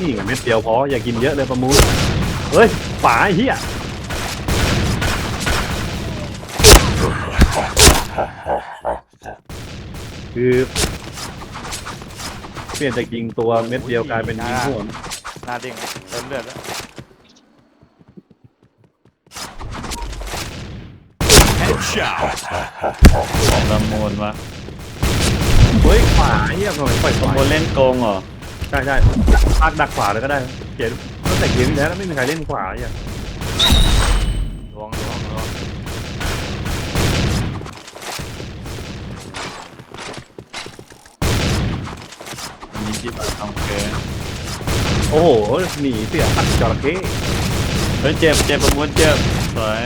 นี่ไงเม็ดเดียวพออย่ากินเยอะเลยประมูลเฮ้ยฝาไอ้เหี้ยคือเปลี่ยนจากยิงตัวเม็ดเดียวกลายเป็นยิงหัวหน้าเด้งเติมเลือดแล้วประมูลวะเฮ้ยขวาไอ้เหี้ยทำไมปล่อยปขระวามูลเล่นโกงเหรอ ใช่ใช่พักดักขวาเลยก็ได้เกมตั้งแต่เกมที่แล้วไม่มีใครเล่นขวาไอ้เหี้ยลวงลวงลวงอันนี้ที่แบบทำเกินโอ้โหหนีเสียตัดจระเข้เฮ้ยเจ็บเจ็บประมูลเจ็บสวย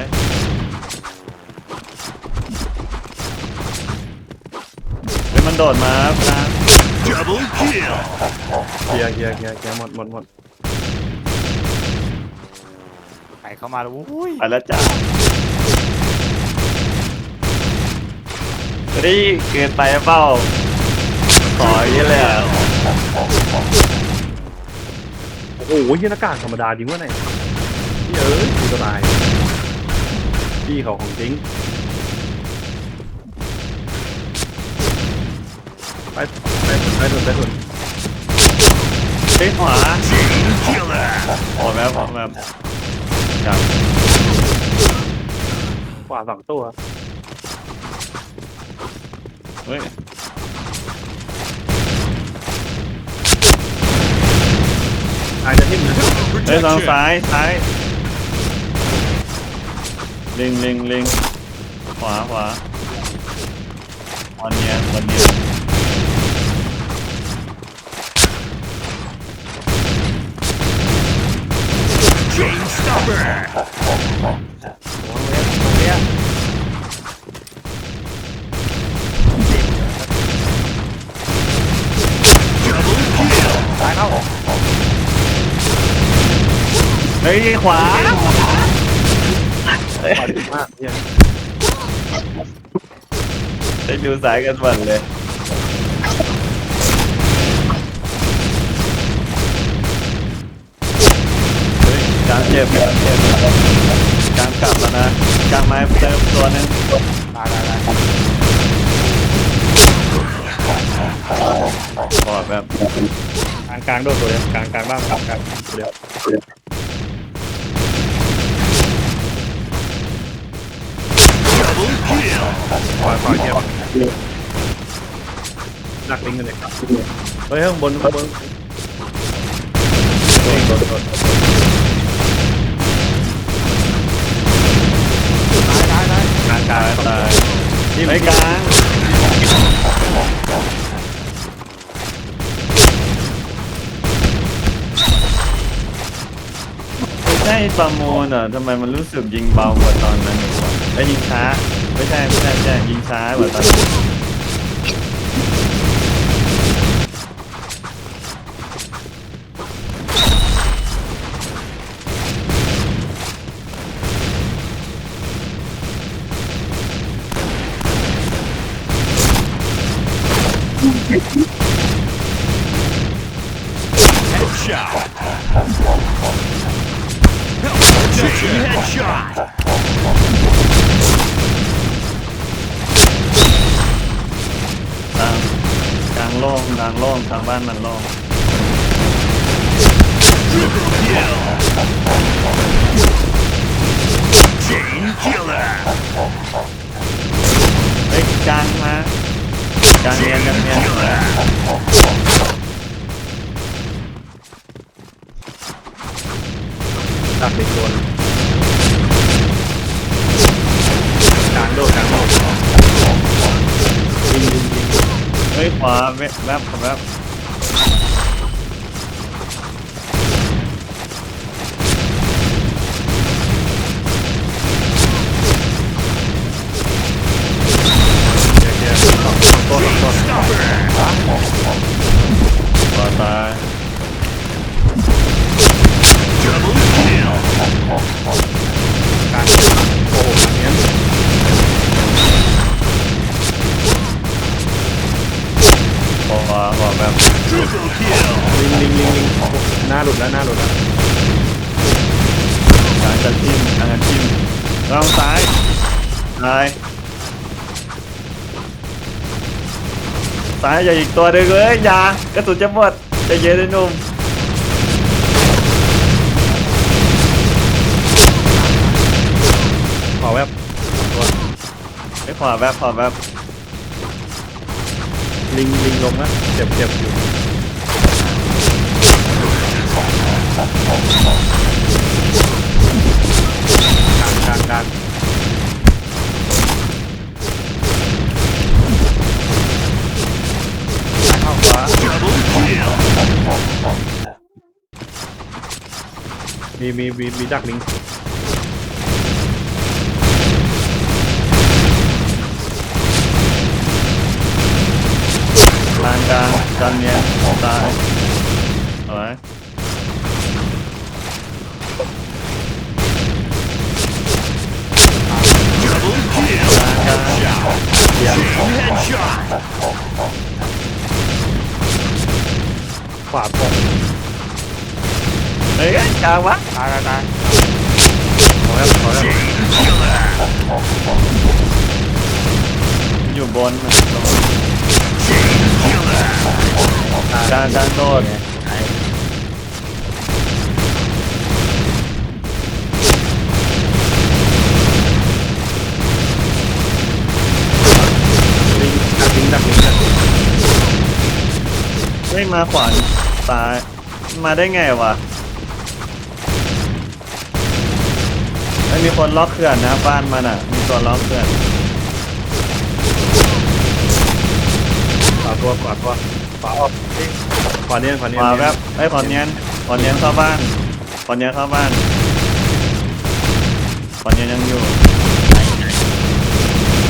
เฮ้ยมันโดดมาครับ Double kill. เคลียร์เคลียร์เคลียร์เคลียร์หมดหมดหมดไก่เข้ามาแล้วอุ้ยไปแล้วจ้าเฮ้ยเกินไปเปล่าขออย่างนี้เลยอะโอ้โหยี่หน้ากากธรรมดาจริงวะเนี่ยพี่เอ้ยกูจะตายพี่เขาของจริง ไปไปสุดไปสุดเฮ้ยขวา Killer. พอแบบพอแบบจับขวาสองตัวเฮ้ยตายจะทิ่มนะเฮ้ยทาง Protection. ซ้ายซ้ายลิงลิงลิงขวาขวาวันเนี้ยวันเนี้ย เนี้ยตายเข้าเฮ้ยขวาขวาดีมากเนี่ยได้ดูสายกันหมดเลย จ็บเจ็บกลางกลับแล้วนะกลางไม้เติมตัวนึงตายตายตายขอแบบกลางกลางโดดตัวเดียวกลางกลางบ้างกลางกลางตัวเดียว Double kill. ขวาขวาเทียบหนักลิงกันเลยเฮ้ยข้างบนข้างบนโดดโดด กลางตายที่ไม่กลางใช่ประมูลอะทำไมมันรู้สึกยิงเบากว่าตอนนั้นอีกวะไอ้ยยิงช้า ไม่ใช่ไม่ใช่ไม่ใช่ยิงช้ากว่าตอนนั้น ทางกลางล่องกลางล่องทางบ้านมันล่องเฮ้ยกลางมากลางเนียนกลางเนียน Killer. หนักลิงโดนกลางโดดกลางโดดยิงยิงยิงเฮ้ยขวาแวบแวบ กลางจะทิมกลางจะทิมลองซ้ายซ้ายซ้ายอย่าอีกตัวหนึ่งเลยอย่ากระสุนจะหมดใจะเย็นเลยหนุ่มขอแวบไม่ขวาแวบขวาแวบลิงลิงลงนะเจ็บเจ็บอยู่ กลางกลางกลางเข้าขวา Double kill. มีมีมีมีดักลิงกลางกลางกลางเนี้ยซ้ายเอาไว้ ขวาตรงเฮ้ยกลางวะตายตายตายขอแวขอแวบ Chain killer. อยู่บน Chain killer. กลางกลางโดด ไม่มาขวาซ้าย มาได้ไงวะไม่มีคนล็อกเขื่อนนะบ้านมันอะ มีตัวล็อกเขื่อนขวาตัวขวาตัวขวาออกขวาเนียนขวาเนียนมาแวบไอ้ยขอนเนียนขอนเนียนเข้าบ้านขอนเนียนเข้าบ้านขอนเนียนยังอยู่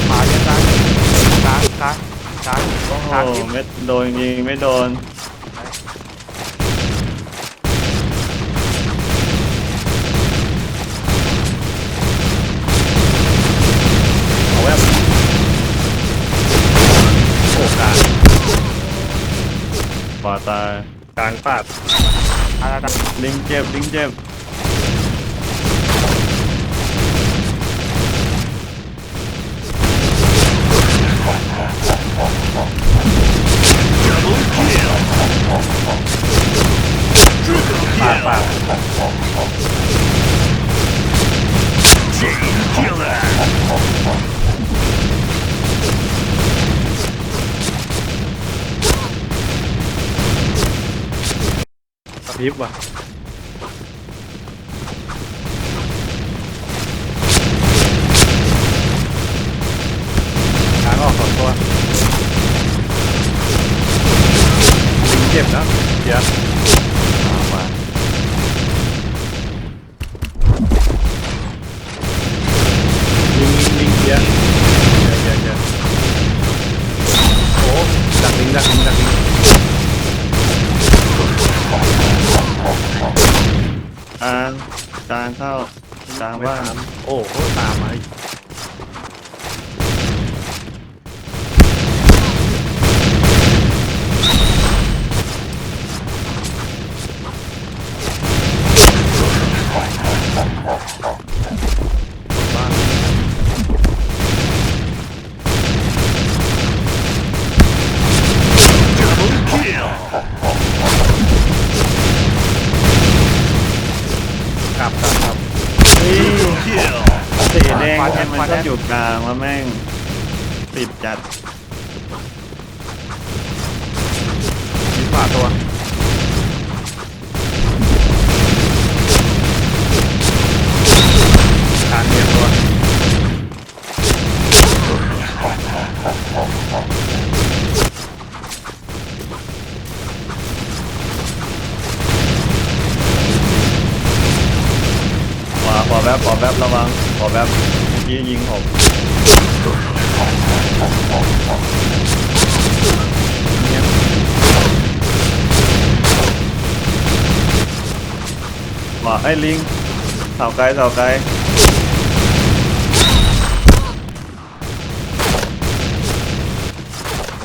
ขวาเยอะกลางกลางกลางกลางโอ้โหกลางทิศไม่โดนยิงไม่โดน ตายกลางปาดตายตายตายลิงเจ็บลิงเจ็บ กระพริบว่ะกลางออกสองตัวลิงเจ็บนะเดี๋ยว กลางกลางเข้ากลางไม่บ้านโอ้โหตามมาอีก อยู่กลางว่าแม่งติดจัดมีขวาตัว กางเนียนตัวขวาขวาแวบขวาแวบระวังขวาแวบ กี้ยิงผมขวาไอ้ลิงเสาไกลเสาไกล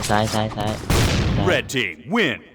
ซ้ายซ้ายซ้ายซ้าย Red team win.